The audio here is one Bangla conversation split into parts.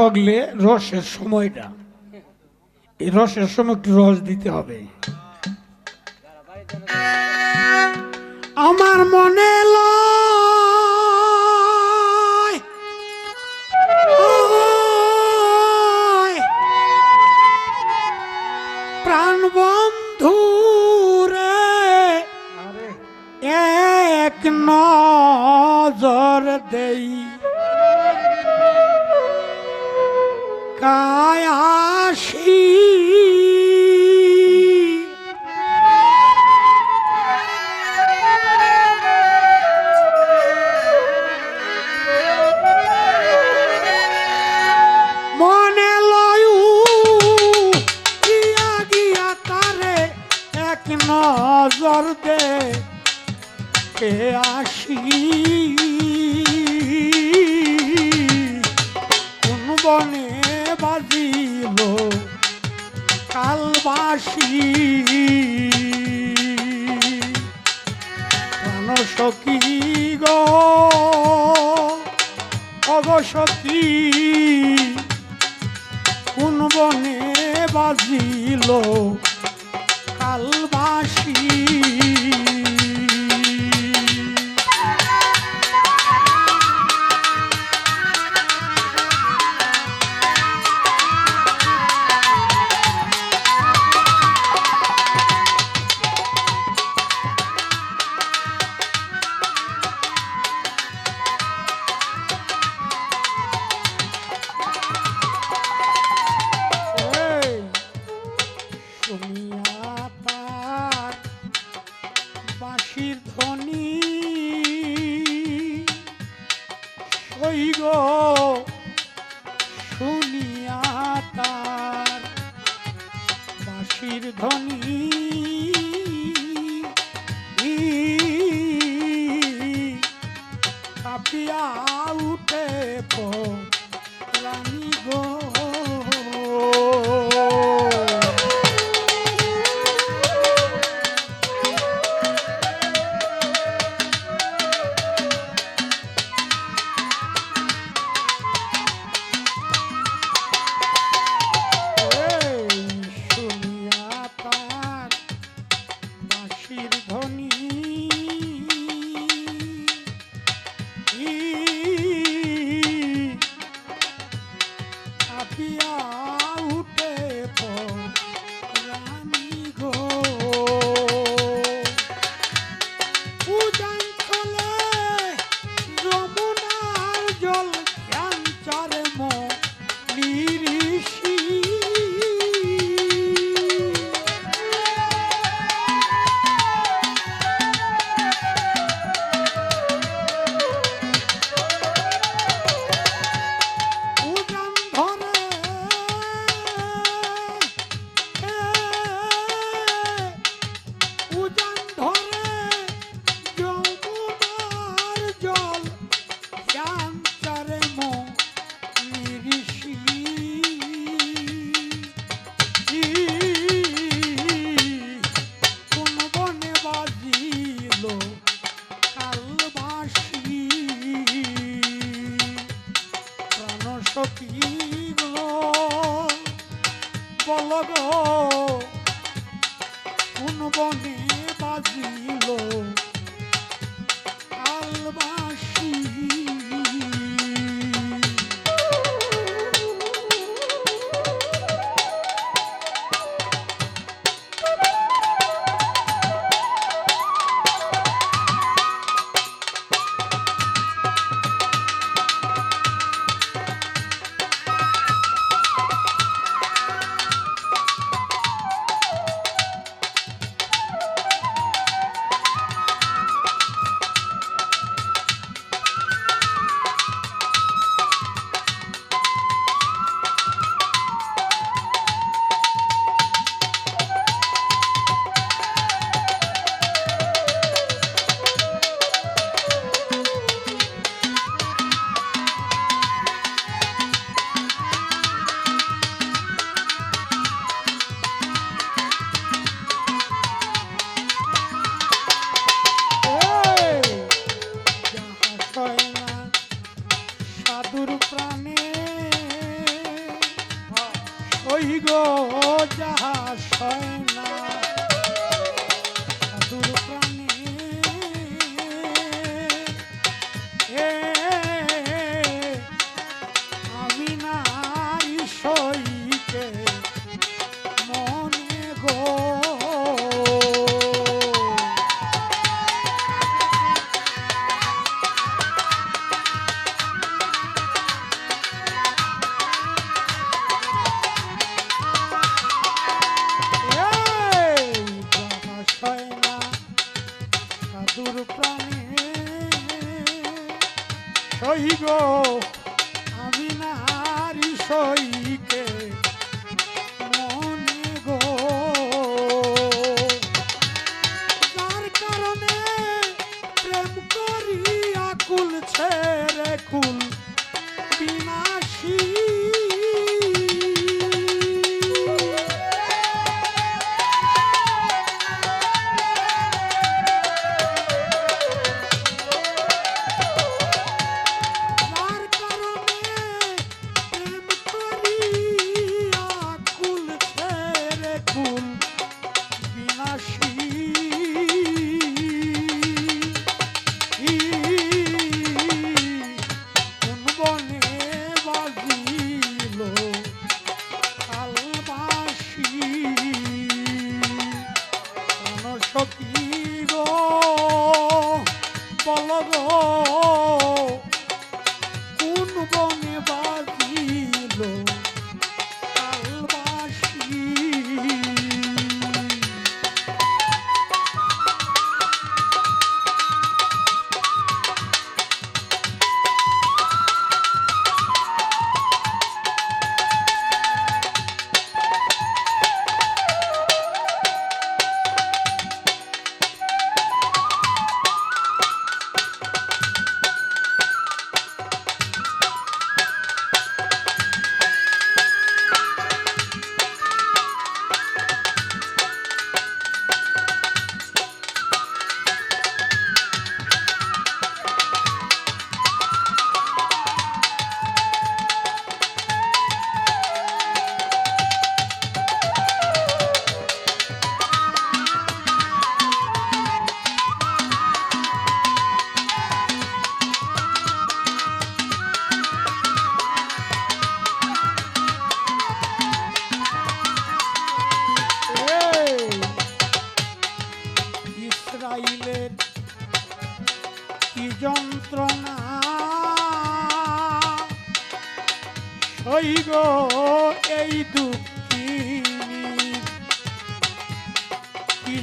হগলে রসের সময়টা। এই রসের সময় একটু রস দিতে হবে। আমার মনে প্রাণ বন্ধু রে এক নজর দেই। তারে এক নজর দে আসি? কোন বনে বাজিল কালবাসি। প্রাণ সখী গো? কোন বনে বাজিল কালবাসি। সইগ শুনিয়া তার বাঁশির ধ্বনি কাপিয়া উঠে রানী Ooh, বাজিল।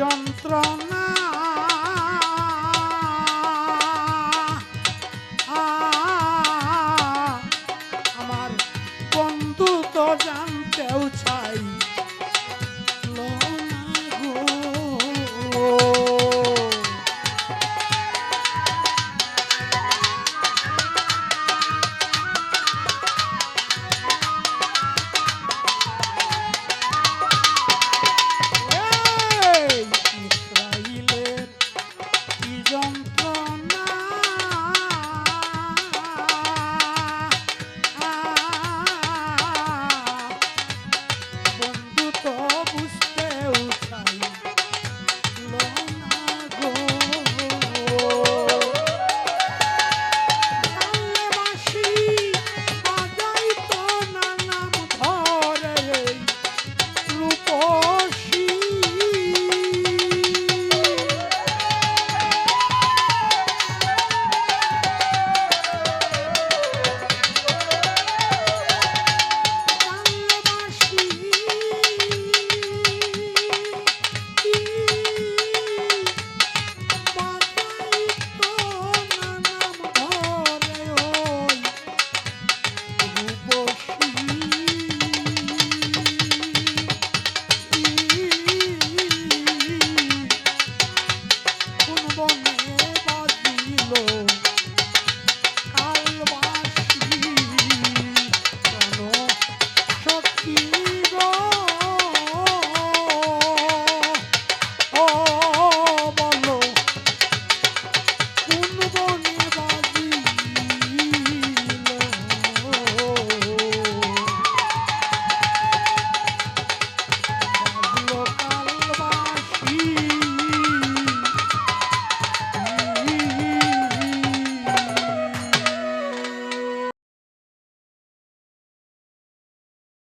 যন্ত্রণা মনে বাঁধিল